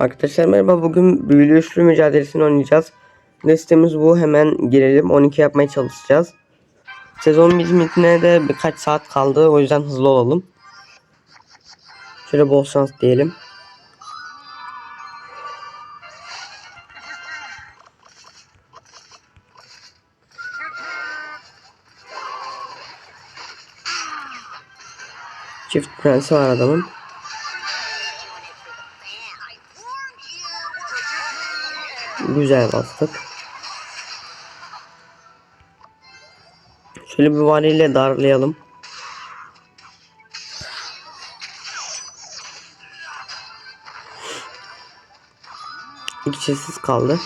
Arkadaşlar merhaba bugün büyülü üçlü mücadelesini oynayacağız. Listemiz bu hemen girelim 12 yapmaya çalışacağız. Sezon bitmesine de birkaç saat kaldı o yüzden hızlı olalım. Şöyle bol şans diyelim. Çift prensi var adamın. Güzel bastık. Şöyle bir variyle darlayalım. İki çizsiz kaldı.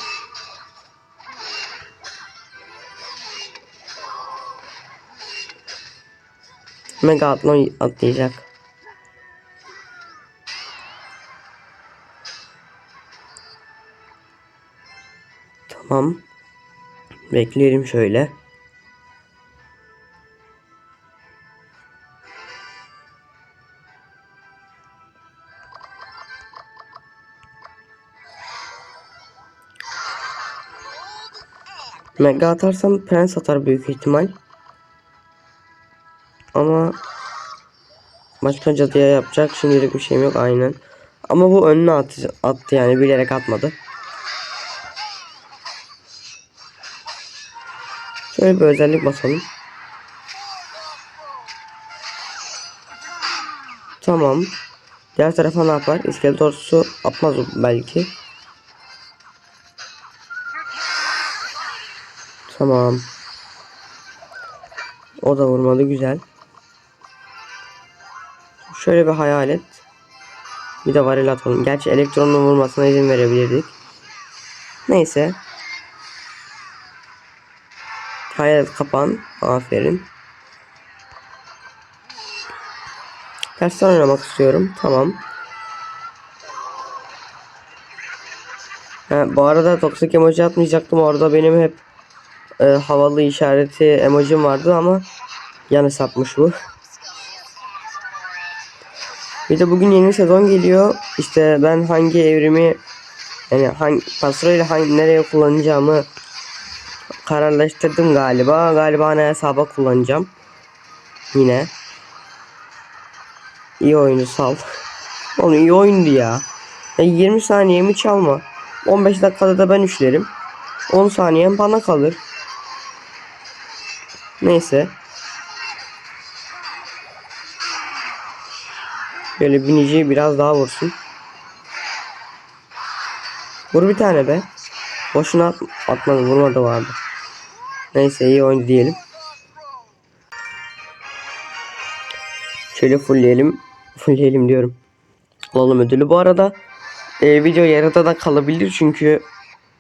Mega atla atlayacak. Tamam. Bekleyelim şöyle. Mega atarsam prens atar büyük ihtimal. Ama başka cadıya yapacak şimdilik bir şeyim yok aynen. Ama bu önüne attı, attı yani bilerek atmadı. Şöyle bir özellik basalım. Tamam. Diğer tarafa ne yapar? İskelet ordusu atmaz belki. Tamam. O da vurmadı güzel. Şöyle bir hayal et. Bir de varil atalım. Gerçi elektronun vurmasına izin verebilirdik. Neyse. Hayalet kapan. Aferin. Tersten oynamak istiyorum. Tamam. Ha, bu arada toksik emoji atmayacaktım. Orada benim hep e, havalı işareti emojim vardı ama yan hesapmış bu. Bir de bugün yeni sezon geliyor. İşte ben hangi evrimi yani hangi pasrayla hangi nereye kullanacağımı kararlaştırdım galiba. Galiba ana hesaba kullanacağım. Yine. İyi oyunu sal. Oğlum iyi oyundu ya. ya 20 saniyemi çalma. 15 dakikada da ben üçlerim. 10 saniyem bana kalır. Neyse. Böyle biniciyi biraz daha vursun. Vur bir tane be. Boşuna at atmadı vurmadı vardı. Neyse iyi oyundu diyelim. Şöyle fullleyelim. Fullleyelim diyorum. Alalım ödülü. Bu arada e, video yarıda da kalabilir çünkü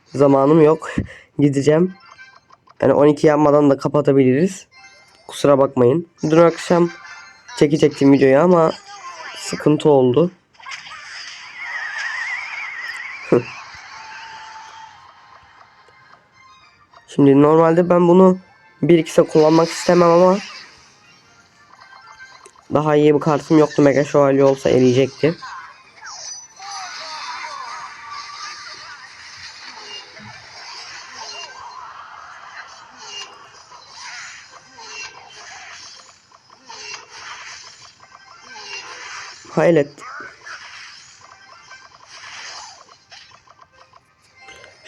zamanım yok. Gideceğim. Yani 12 yapmadan da kapatabiliriz. Kusura bakmayın. Dün akşam çekecektim videoyu ama sıkıntı oldu. Şimdi normalde ben bunu 1-2'se kullanmak istemem ama daha iyi bir kartım yoktu. Mega Şövalye olsa eriyecekti. Hayret.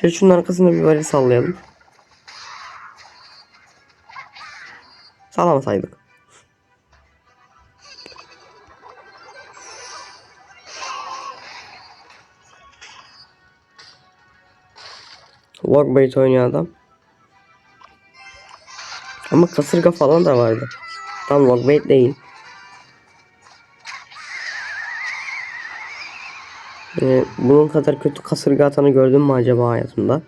Şöyle şunun arkasında bir varil sallayalım. Sallamasaydık. Walkbait oynuyor adam. Ama kasırga falan da vardı. Tam walkbait değil. Ee, bunun kadar kötü kasırga atanı gördün mü acaba hayatımda?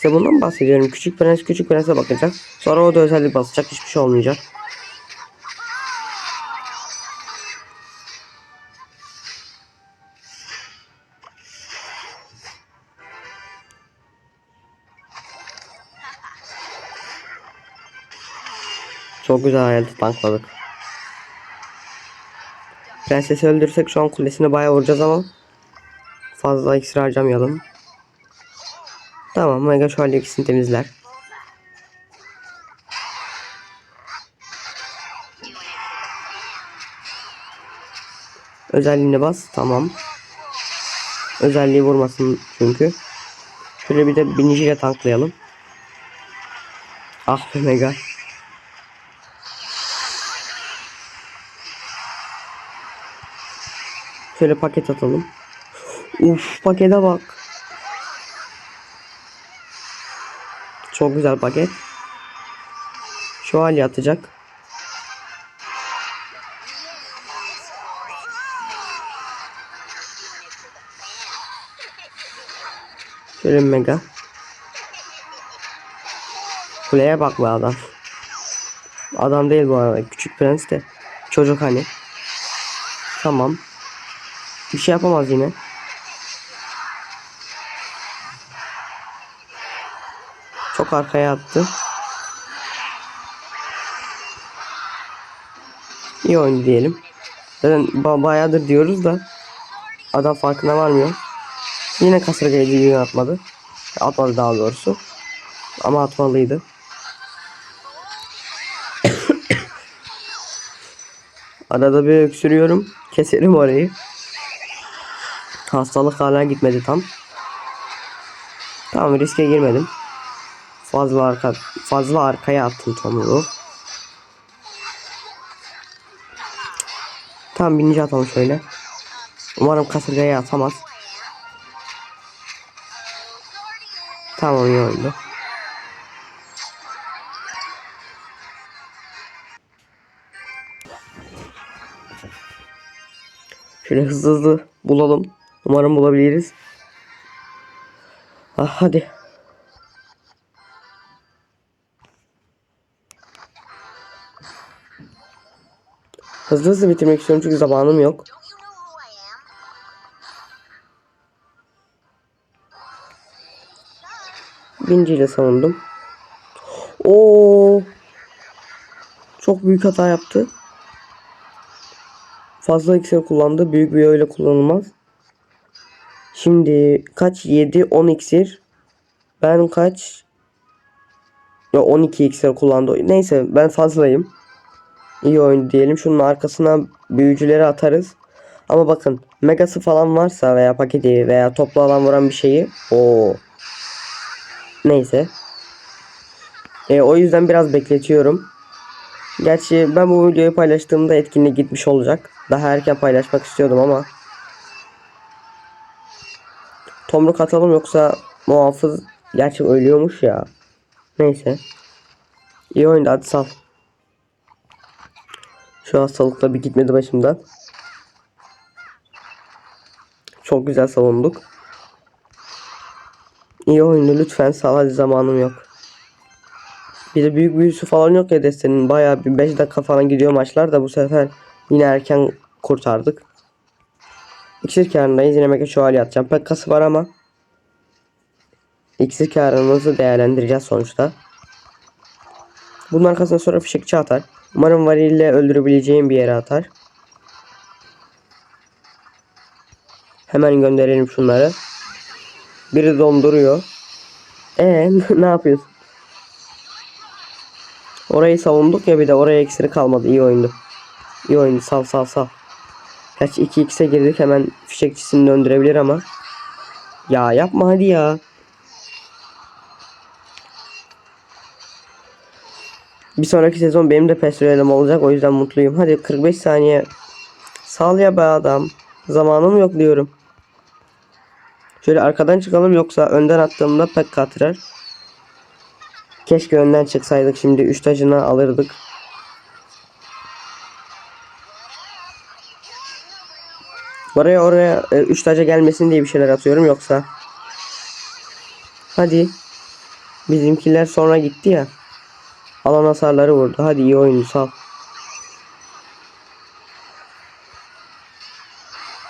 İşte bundan bahsediyorum. Küçük prens küçük prense bakacak. Sonra o da özellik basacak. Hiçbir şey olmayacak. Çok güzel hayaleti tankladık. Prensesi öldürsek şu an kulesine bayağı vuracağız ama fazla iksir harcamayalım. Tamam Mega şöyle ikisini temizler. Özelliğine bas. Tamam. Özelliği vurmasın çünkü. Şöyle bir de biniciyle tanklayalım. Ah be Mega. Şöyle paket atalım. Uf pakete bak. Çok güzel paket. Şövalye atacak. Şöyle mega. Kuleye bak be adam. Adam değil bu arada. Küçük prens de. Çocuk hani. Tamam. Bir şey yapamaz yine. Çok arkaya attı. İyi oyun diyelim. Zaten ba bayağıdır diyoruz da adam farkına varmıyor. Yine kasırgayı düğün atmadı. Atmadı daha doğrusu. Ama atmalıydı. Arada bir öksürüyorum. Keserim orayı. Hastalık hala gitmedi tam. Tamam riske girmedim. Fazla arka fazla arkaya attım tomruğu. Tamam birinci atalım şöyle. Umarım kasırgaya atamaz. Tamam iyi oldu. Şöyle hızlı hızlı bulalım. Umarım bulabiliriz. Ah hadi. Hızlı hızlı bitirmek istiyorum çünkü zamanım yok. Binciyle savundum. Oo. Çok büyük hata yaptı. Fazla iksir kullandı. Büyük bir öyle kullanılmaz. Şimdi kaç? 7 10 iksir. Ben kaç? Ya 12 iksir kullandı. Neyse ben fazlayım. İyi oyun diyelim. Şunun arkasına büyücüleri atarız. Ama bakın megası falan varsa veya paketi veya toplu alan vuran bir şeyi. o Neyse. E, o yüzden biraz bekletiyorum. Gerçi ben bu videoyu paylaştığımda etkinlik gitmiş olacak. Daha erken paylaşmak istiyordum ama. Tomruk atalım yoksa muhafız gerçi ölüyormuş ya. Neyse. İyi oyundu hadi sal. Şu hastalıkla bir gitmedi başımdan. Çok güzel savunduk. İyi oyundu lütfen sal hadi zamanım yok. Bir de büyük büyüsü falan yok ya destenin. Bayağı bir 5 dakika falan gidiyor maçlar da bu sefer yine erken kurtardık. İksir karındayız. Yine mega şövalye atacağım. Pekkası var ama iksir karımızı değerlendireceğiz sonuçta. Bunun arkasına sonra fişekçi atar. Umarım varille öldürebileceğim bir yere atar. Hemen gönderelim şunları. Biri donduruyor. Ee ne yapıyorsun? Orayı savunduk ya bir de oraya iksiri kalmadı. İyi oyundu. İyi oyundu. Sal sal sal. Kaç 2x'e girdik hemen fişekçisini döndürebilir ama. Ya yapma hadi ya. Bir sonraki sezon benim de personelim olacak. O yüzden mutluyum. Hadi 45 saniye. Sal ya be adam. Zamanım yok diyorum. Şöyle arkadan çıkalım yoksa önden attığımda pek katırar. Keşke önden çıksaydık şimdi 3 tacını alırdık. Oraya oraya 3 taca gelmesin diye bir şeyler atıyorum yoksa. Hadi. Bizimkiler sonra gitti ya. Alan hasarları vurdu. Hadi iyi oyunu sal.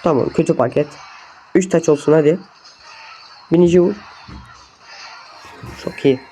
Tamam kötü paket. 3 taç olsun hadi. Binici vur. Çok iyi.